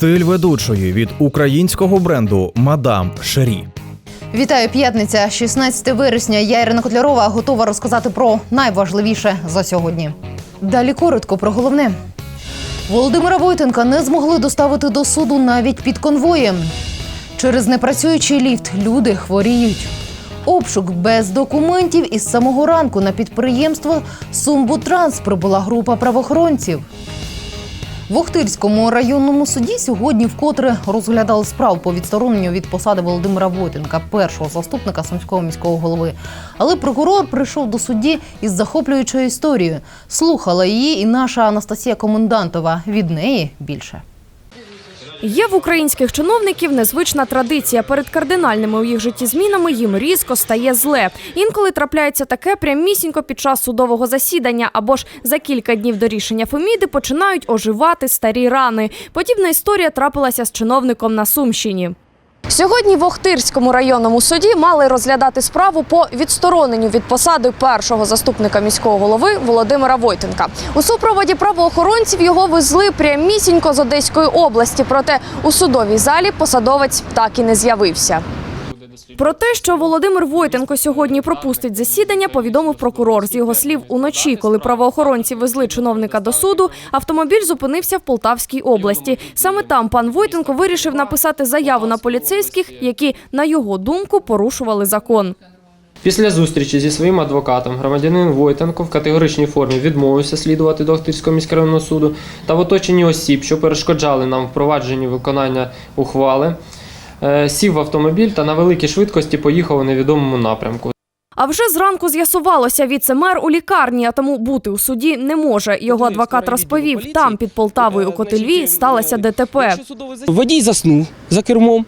Стиль ведучої від українського бренду Мадам Шері. Вітаю, п'ятниця, 16 вересня. Я Ірина Котлярова готова розказати про найважливіше за сьогодні. Далі коротко про головне. Володимира Войтенка не змогли доставити до суду навіть під конвоєм. Через непрацюючий ліфт люди хворіють. Обшук без документів із самого ранку на підприємство Сумбутранс прибула група правоохоронців. В Охтирському районному суді сьогодні вкотре розглядали справу по відстороненню від посади Володимира Войтенка, першого заступника сумського міського голови. Але прокурор прийшов до судді із захоплюючою історією. Слухала її і наша Анастасія Комендантова. Від неї більше. Є в українських чиновників незвична традиція. Перед кардинальними у їх житті змінами їм різко стає зле. Інколи трапляється таке прямісінько під час судового засідання, або ж за кілька днів до рішення Феміди починають оживати старі рани. Подібна історія трапилася з чиновником на Сумщині. Сьогодні в Охтирському районному суді мали розглядати справу по відстороненню від посади першого заступника міського голови Володимира Войтенка. У супроводі правоохоронців його везли прямісінько з Одеської області. Проте у судовій залі посадовець так і не з'явився. Про те, що Володимир Войтенко сьогодні пропустить засідання, повідомив прокурор. З його слів, уночі, коли правоохоронці везли чиновника до суду, автомобіль зупинився в Полтавській області. Саме там пан Войтенко вирішив написати заяву на поліцейських, які, на його думку, порушували закон. Після зустрічі зі своїм адвокатом громадянин Войтенко в категоричній формі відмовився слідувати до Охтирського міськрайонного суду та в оточенні осіб, що перешкоджали нам впровадженні виконання ухвали, сів в автомобіль та на великій швидкості поїхав у невідомому напрямку. А вже зранку з'ясувалося, віце-мер у лікарні, а тому бути у суді не може. Його адвокат розповів, там під Полтавою у Котельві сталося ДТП. Водій заснув за кермом.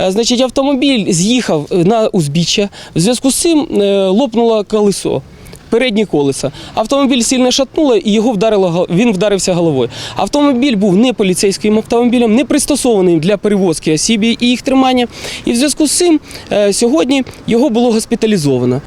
Е, Значить, автомобіль з'їхав е, на узбіччя. В зв'язку з цим е, лопнуло колесо. Передні колеса. Автомобіль сильно шатнуло і його вдарило, він вдарився головою. Автомобіль був не поліцейським автомобілем, не пристосованим для перевозки осіб і їх тримання. І в зв'язку з цим е, сьогодні його було госпіталізовано.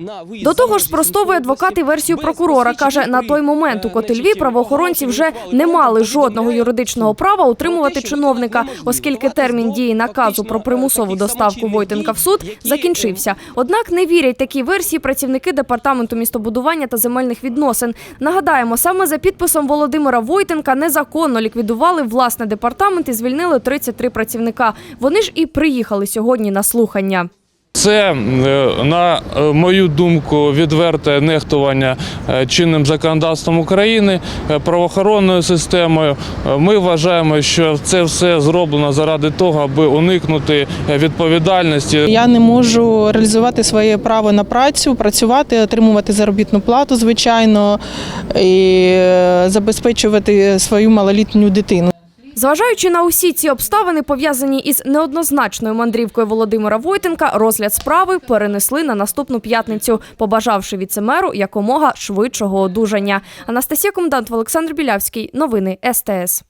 До того ж, спростовує адвокат і версію прокурора. Каже, на той момент у Котельві правоохоронці вже не мали жодного юридичного права утримувати чиновника, оскільки термін дії наказу про примусову доставку Войтенка в суд закінчився. Однак не вірять такій версії працівники департаменту містобудування та земельних відносин. Нагадаємо, саме за підписом Володимира Войтенка незаконно ліквідували власне департамент і звільнили 33 працівника. Вони ж і приїхали сьогодні на слухання. Це, е, на е, мою думку, відверте нехтування е, чинним законодавством України, правоохоронною системою. Ми вважаємо, що це все зроблено заради того, аби уникнути відповідальності. Я не можу реалізувати своє право на працю, працювати, отримувати заробітну плату, звичайно, і забезпечувати свою малолітню дитину. Зважаючи на усі ці обставини, пов'язані із неоднозначною мандрівкою Володимира Войтенка, розгляд справи перенесли на наступну п'ятницю, побажавши віцемеру якомога швидшого одужання. Анастасія Комендант, Олександр Білявський. Новини СТС.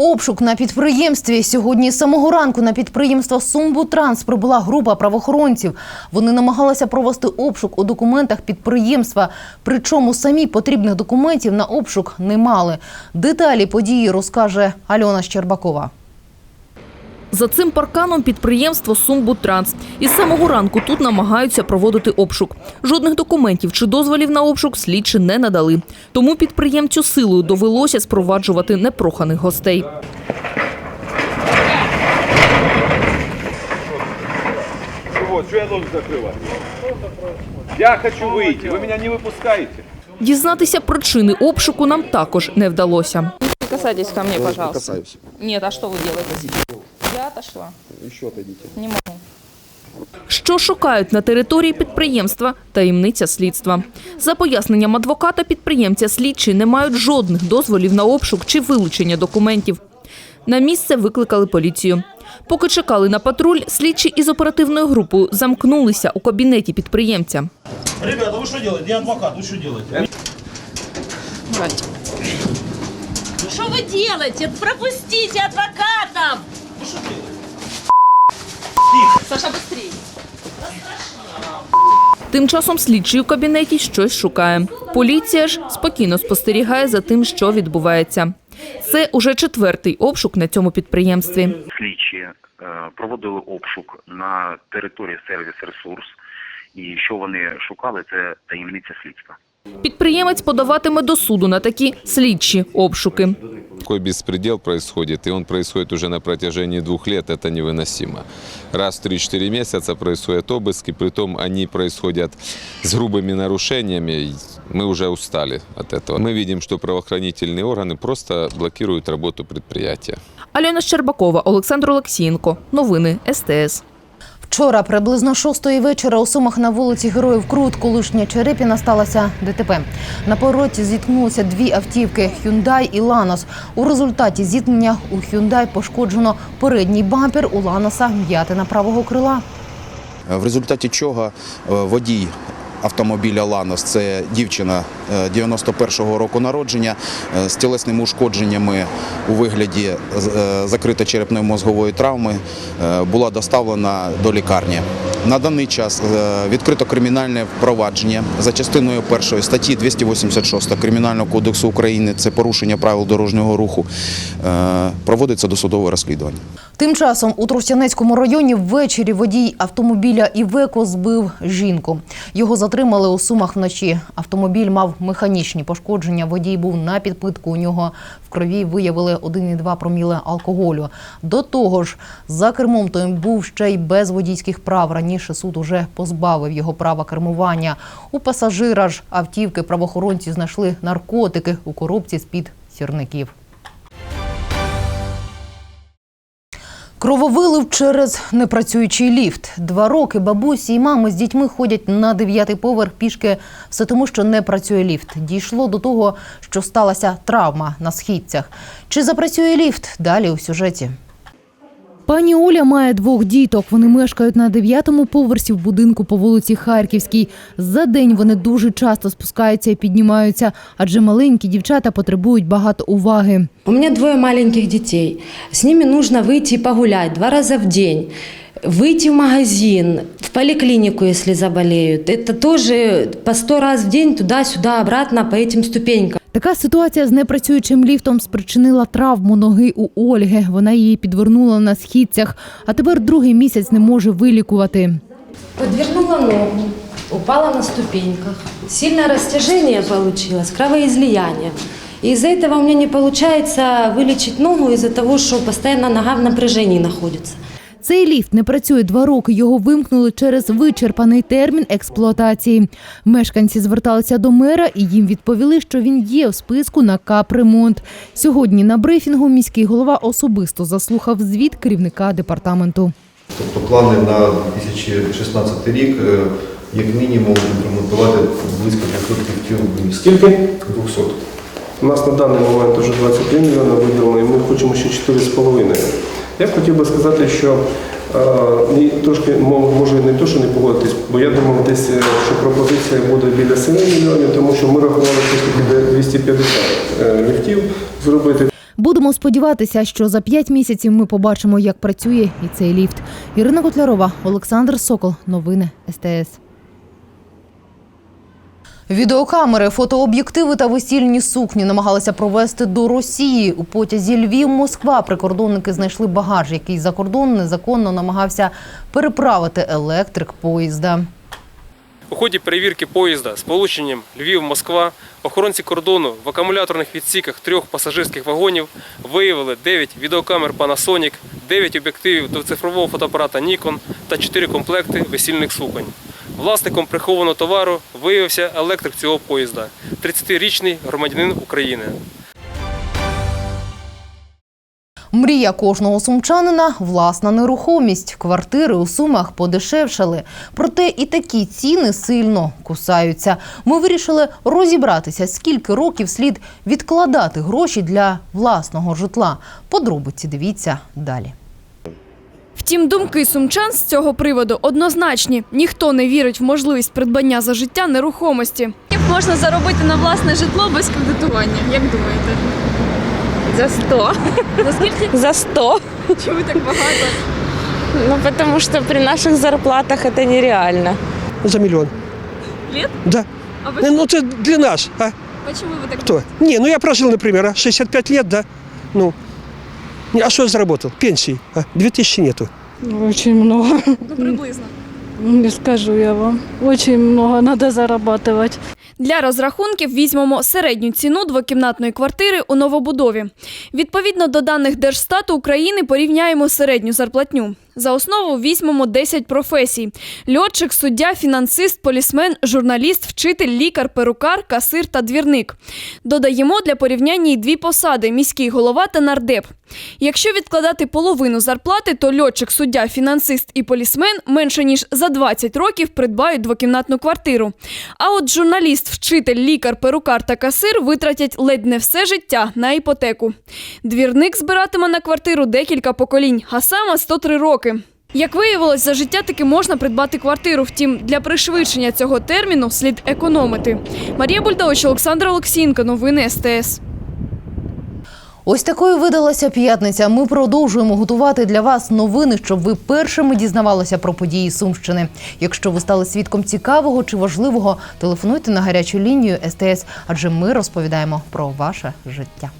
Обшук на підприємстві. Сьогодні з самого ранку на підприємство Сумбутранс прибула група правоохоронців. Вони намагалися провести обшук у документах підприємства. Причому самі потрібних документів на обшук не мали. Деталі події розкаже Альона Щербакова. За цим парканом підприємство «Сумбутранс». Із самого ранку тут намагаються проводити обшук. Жодних документів чи дозволів на обшук слідчі не надали. Тому підприємцю силою довелося спроваджувати непроханих гостей. Вот, что я должен закрывать? Я хочу выйти, вы меня не выпускаете. Дізнатися причини обшуку нам також не вдалося. Касайтесь ко мне, пожалуйста. Нет, а что вы делаете? Я отошла. Еще отойдите. Не могу. Що шукають на території підприємства – таємниця слідства. За поясненням адвоката підприємця слідчі не мають жодних дозволів на обшук чи вилучення документів. На місце викликали поліцію. Поки чекали на патруль, слідчі із оперативною групою замкнулися у кабінеті підприємця. Ребята, вы что делаете? Я адвокат, вы что делаете? Что вы делаете? Саша, быстрее. Тим часом слідчий у кабінеті щось шукає. Поліція ж спокійно спостерігає за тим, що відбувається. Це уже четвертий обшук на цьому підприємстві. слідчі е, проводили обшук на території сервіс ресурс, і що вони шукали, це таємниця слідства. Підприємець подаватиме до суду на такі слідчі обшуки Такой беспредел происходит, и он происходит уже на протяжении двух лет, это невыносимо. Раз в 3-4 месяца происходят обыски, притом они происходят с грубыми нарушениями, и мы уже устали от этого. Мы видим, что правоохранительные органы просто блокируют работу предприятия. Альона Щербакова, Олександр Олексієнко. Новини СТС. Вчора приблизно шостої вечора у Сумах на вулиці Героїв Крут, колишня Черепіна, сталося ДТП. На повороті зіткнулися дві автівки Hyundai і Ланос. У результаті зіткнення у Hyundai пошкоджено передній бампер, у Ланоса м'ятина правого крила. в результаті чого е, водій автомобіля Ланос, це дівчина е, 91-го року народження е, з тілесними ушкодженнями у вигляді е, закрито-черепної мозгової травми, е, була доставлена до лікарні. На даний час е, відкрито кримінальне провадження за частиною першої статті 286 Кримінального кодексу України, це порушення правил дорожнього руху, е, проводиться досудове розслідування. Тим часом у Тростянецькому районі ввечері водій автомобіля Івеко збив жінку. Його затримали у Сумах вночі. Автомобіль мав механічні пошкодження. Водій був на підпитку. У нього в крові виявили 1,2 проміли алкоголю. До того ж, за кермом той був ще й без водійських прав. Раніше суд уже позбавив його права кермування. У пасажира ж автівки правоохоронці знайшли наркотики у коробці з-під сірників. Крововилив через непрацюючий ліфт. Два роки бабусі і мами з дітьми ходять на дев'ятий поверх пішки все тому, що не працює ліфт. Дійшло до того, що сталася травма на східцях. Чи запрацює ліфт? Далі у сюжеті. Пані Оля має двох діток. Вони мешкають на дев'ятому поверсі в будинку по вулиці Харківській. За день вони дуже часто спускаються і піднімаються, адже маленькі дівчата потребують багато уваги. У меня двое маленьких детей. С ними нужно выйти и погулять два раза в день. Выйти в магазин, в поликлинику, если заболеют. Это тоже по сто раз в день туда-сюда, обратно по этим ступенькам. Така ситуація з непрацюючим ліфтом спричинила травму ноги у Ольги. Вона її підвернула на східцях, а тепер другий місяць не може вилікувати. Подвернула ногу, упала на ступеньках. Сильное растяжение получилось, кровоизлияние. И из-за этого у меня не получается вылечить ногу из-за того, что постоянно нога в напряжении находится. Цей ліфт не працює два роки. Його вимкнули через вичерпаний термін експлуатації. Мешканці зверталися до мера і їм відповіли, що він є в списку на капремонт. Сьогодні на брифінгу міський голова особисто заслухав звіт керівника департаменту. Тобто плани на 2016 рік, е, як мінімум, відремонтувати близько 200 тіл. Скільки? 200. У нас на даний момент вже 23 мільйони виділено, і ми хочемо ще 4,5. Я хотів би сказати, що е, трошки мо- може не то, що не погодитись, бо я думав десь, е, що пропозиція буде біля 7 мільйонів, тому що ми рахували ж 250 е, ліфтів зробити. Будемо сподіватися, що за п'ять місяців ми побачимо, як працює і цей ліфт. Ірина Котлярова, Олександр Сокол. Новини СТС. Відеокамери, фотооб'єктиви та весільні сукні намагалися провести до Росії. У потязі Львів-Москва прикордонники знайшли багаж, який за кордон незаконно намагався переправити електрик поїзда. У ході перевірки поїзда з полученням Львів-Москва охоронці кордону в акумуляторних відсіках трьох пасажирських вагонів виявили 9 відеокамер Panasonic, 9 об'єктивів до цифрового фотоапарата Nikon та 4 комплекти весільних суконь. Власником прихованого товару виявився електрик цього поїзда – 30-річний громадянин України. Мрія кожного сумчанина власна нерухомість. Квартири у сумах подешевшали. Проте і такі ціни сильно кусаються. Ми вирішили розібратися, скільки років слід відкладати гроші для власного житла. Подробиці дивіться далі. Втім, думки сумчан з цього приводу однозначні. Ніхто не вірить в можливість придбання за життя нерухомості. Як можна заробити на власне житло без кредитування? Як думаєте? За 100. За скільки? За 100. Чому так багато? Ну, потому что при наших зарплатах это нереально. За мільйон. Літ? Да. А ви Ну це для нас. А? Почему вы так Кто? Не, ну я прожил, например, а, 65 лет, да. Ну, а что я заработал? Пенсии. А, 2000 нету. Очень много. Ну, приблизно. Не скажу я вам. Очень много надо зарабатывать. Для розрахунків візьмемо середню ціну двокімнатної квартири у новобудові. Відповідно до даних Держстату України порівняємо середню зарплатню. За основу візьмемо 10 професій: льотчик, суддя, фінансист, полісмен, журналіст, вчитель, лікар, перукар, касир та двірник. Додаємо для порівняння й дві посади міський голова та нардеп. Якщо відкладати половину зарплати, то льотчик, суддя, фінансист і полісмен менше ніж за 20 років придбають двокімнатну квартиру. А от журналіст, вчитель, лікар, перукар та касир витратять ледь не все життя на іпотеку. Двірник збиратиме на квартиру декілька поколінь, а саме 103 роки. Як виявилось, за життя таки можна придбати квартиру. Втім, для пришвидшення цього терміну слід економити. Марія Бульдович, Олександр Олексієнко, новини СТС. Ось такою видалася п'ятниця. Ми продовжуємо готувати для вас новини, щоб ви першими дізнавалися про події Сумщини. Якщо ви стали свідком цікавого чи важливого, телефонуйте на гарячу лінію СТС, адже ми розповідаємо про ваше життя.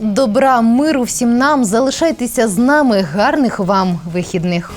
Добра, миру всім нам. Залишайтеся з нами. Гарних вам вихідних.